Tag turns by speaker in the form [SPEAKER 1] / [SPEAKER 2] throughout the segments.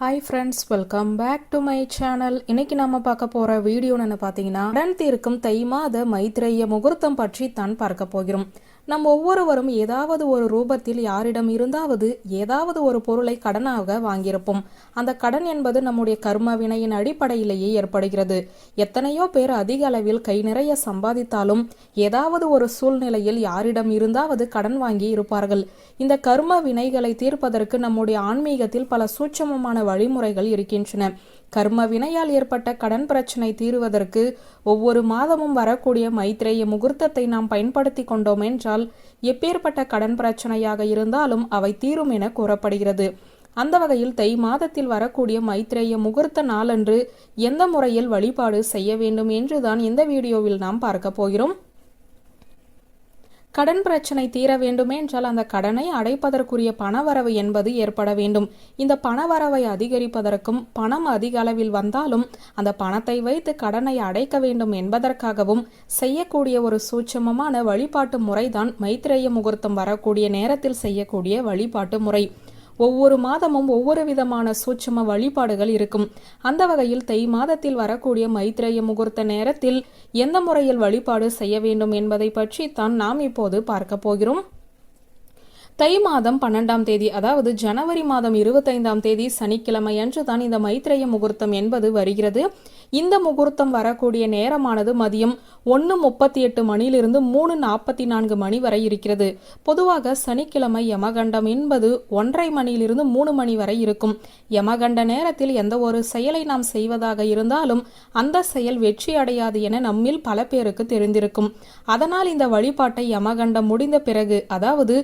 [SPEAKER 1] Hi friends welcome back to my channel இன்னைக்கு நம்ம பார்க்க போற வீடியோ என்ன பார்த்தீங்கன்னா கடன் தீர்க்கும் தை மாத மைத்ரேய முகூர்த்தம் பற்றி தான் பார்க்க போகிறோம். நம் ஒவ்வொருவரும் ஏதாவது ஒரு ரூபத்தில் யாரிடம் இருந்தாவது ஏதாவது ஒரு பொருளை கடனாக வாங்கியிருப்போம். அந்த கடன் என்பது நம்முடைய கர்ம வினையின் அடிப்படையிலேயே ஏற்படுகிறது. எத்தனையோ பேர் அதிக அளவில் கை நிறைய சம்பாதித்தாலும் ஏதாவது ஒரு சூழ்நிலையில் யாரிடம் இருந்தாவது கடன் வாங்கி இருப்பார்கள். இந்த கர்ம வினைகளை தீர்ப்பதற்கு நம்முடைய ஆன்மீகத்தில் பல சூட்சமமான வழிமுறைகள் இருக்கின்றன. கர்ம வினையால் ஏற்பட்ட கடன் பிரச்சனை தீர்வதற்கு ஒவ்வொரு மாதமும் வரக்கூடிய மைத்ரேய முகூர்த்தத்தை நாம் பயன்படுத்தி கொண்டோம் என்றால் எப்பேற்பட்ட கடன் பிரச்சனையாக இருந்தாலும் அவை தீரும் என கூறப்படுகிறது. அந்த வகையில் தை மாதத்தில் வரக்கூடிய மைத்ரேய முகூர்த்த நாளன்று எந்த முறையில் வழிபாடு செய்ய வேண்டும் என்றுதான் இந்த வீடியோவில் நாம் பார்க்க போகிறோம். கடன் பிரச்சனை தீர வேண்டுமென்றால் அந்த கடனை அடைப்பதற்குரிய பணவரவு என்பது ஏற்பட வேண்டும். இந்த பணவரவை அதிகரிப்பதற்கும் பணம் அதிக அளவில் வந்தாலும் அந்த பணத்தை வைத்து கடனை அடைக்க வேண்டும் என்பதற்காகவும் செய்யக்கூடிய ஒரு சூட்சமமான வழிபாட்டு முறைதான் மைத்ரேய முகூர்த்தம் வரக்கூடிய நேரத்தில் செய்யக்கூடிய வழிபாட்டு முறை. ஒவ்வொரு மாதமும் ஒவ்வொரு விதமான சூட்சம வழிபாடுகள் இருக்கும். அந்த வகையில் தை மாதத்தில் வரக்கூடிய மைத்ரேய முகூர்த்த நேரத்தில் எந்த முறையில் வழிபாடு செய்ய வேண்டும் என்பதை பற்றி தான் நாம் இப்போது பார்க்க போகிறோம். தை மாதம் பன்னெண்டாம் தேதி அதாவது ஜனவரி மாதம் இருபத்தைந்தாம் தேதி சனிக்கிழமை அன்று தான் இந்த மைத்ரேய முகூர்த்தம் என்பது வருகிறது. இந்த முகூர்த்தம் வரக்கூடிய நேரமானது மதியம் ஒன்று முப்பத்தி எட்டு மணியிலிருந்து மூணு நாற்பத்தி நான்கு மணி வரை இருக்கிறது. பொதுவாக சனிக்கிழமை யமகண்டம் என்பது ஒன்றரை மணியிலிருந்து மூணு மணி வரை இருக்கும். யமகண்ட நேரத்தில் எந்த ஒரு செயலை நாம் செய்வதாக இருந்தாலும் அந்த செயல் வெற்றி அடையாது என நம்மில் பல பேருக்கு தெரிந்திருக்கும். அதனால் இந்த வழிபாட்டை யமகண்டம் முடிந்த பிறகு அதாவது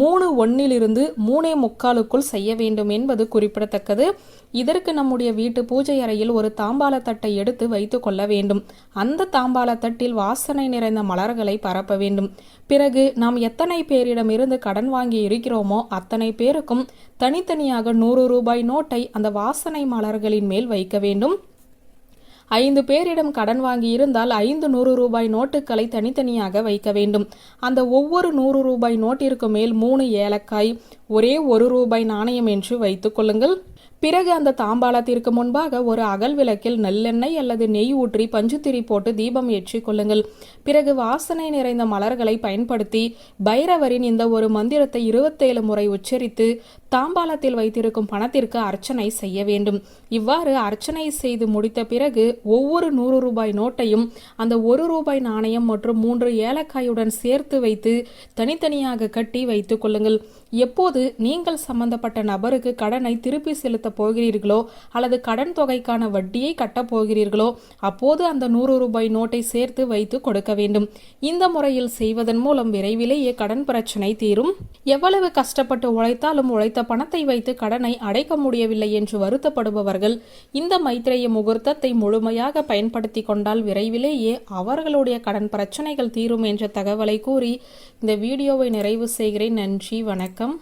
[SPEAKER 1] மூணு மூணு ஒன்னிலிருந்து மூணே முக்காலுக்குள் செய்ய வேண்டும் என்பது குறிப்பிடத்தக்கது. இதற்கு நம்முடைய வீட்டு பூஜை அறையில் ஒரு தாம்பால தட்டை எடுத்து வைத்து கொள்ள வேண்டும். அந்த தாம்பால தட்டில் வாசனை நிறைந்த மலர்களை பரப்ப வேண்டும். பிறகு நாம் எத்தனை பேரிடமிருந்து கடன் வாங்கி இருக்கிறோமோ அத்தனை பேருக்கும் தனித்தனியாக நூறு ரூபாய் நோட்டை அந்த வாசனை மலர்களின் மேல் வைக்க வேண்டும். ஐந்து பேரிடம் கடன் வாங்கி இருந்தால் ஐந்து நூறு ரூபாய் நோட்டுகளை தனித்தனியாக வைக்க வேண்டும். அந்த ஒவ்வொரு நூறு ரூபாய் நோட்டிற்கு மேல் மூணு ஏலக்காய் ஒரே ஒரு ரூபாய் நாணயம் என்று வைத்துக் கொள்ளுங்கள். பிறகு அந்த தாம்பாளத்திற்கு முன்பாக ஒரு அகல் விளக்கில் நல்லெண்ணெய் அல்லது நெய் ஊற்றி பஞ்சுத்திரி போட்டு தீபம் ஏற்றி கொள்ளுங்கள். பிறகு வாசனை நிறைந்த மலர்களை பயன்படுத்தி பைரவரின் இந்த ஒரு மந்திரத்தை இருபத்தேழு முறை உச்சரித்து தாம்பாளத்தில் வைத்திருக்கும் பணத்திற்கு அர்ச்சனை செய்ய வேண்டும். இவ்வாறு அர்ச்சனை செய்து முடித்த பிறகு ஒவ்வொரு நூறு ரூபாய் நோட்டையும் அந்த ஒரு ரூபாய் நாணயம் மற்றும் மூன்று ஏலக்காயுடன் சேர்த்து வைத்து தனித்தனியாக கட்டி வைத்துக் கொள்ளுங்கள். எப்போது நீங்கள் சம்பந்தப்பட்ட நபருக்கு கடனை திருப்பி செலுத்த போகிறீர்களோ அல்லது கடன் தொகைக்கான வட்டியை கட்டப் போகிறீர்களோ அப்போது அந்த நூறு ரூபாய் நோட்டை சேர்த்து வைத்து கொடுக்க வேண்டும். இந்த முறையில் செய்வதன் மூலம் விரைவிலேயே கடன் பிரச்சனை தீரும். எவ்வளவு கஷ்டப்பட்டு உழைத்தாலும் உழைத்த பணத்தை வைத்து கடனை அடைக்க முடியவில்லை என்று வருத்தப்படுபவர்கள் இந்த மைத்திரைய முகூர்த்தத்தை முழுமையாக பயன்படுத்தி கொண்டால் விரைவிலேயே அவர்களுடைய கடன் பிரச்சனைகள் தீரும் என்ற தகவலை கூறி இந்த வீடியோவை நிறைவு செய்கிறேன். நன்றி வணக்கம்.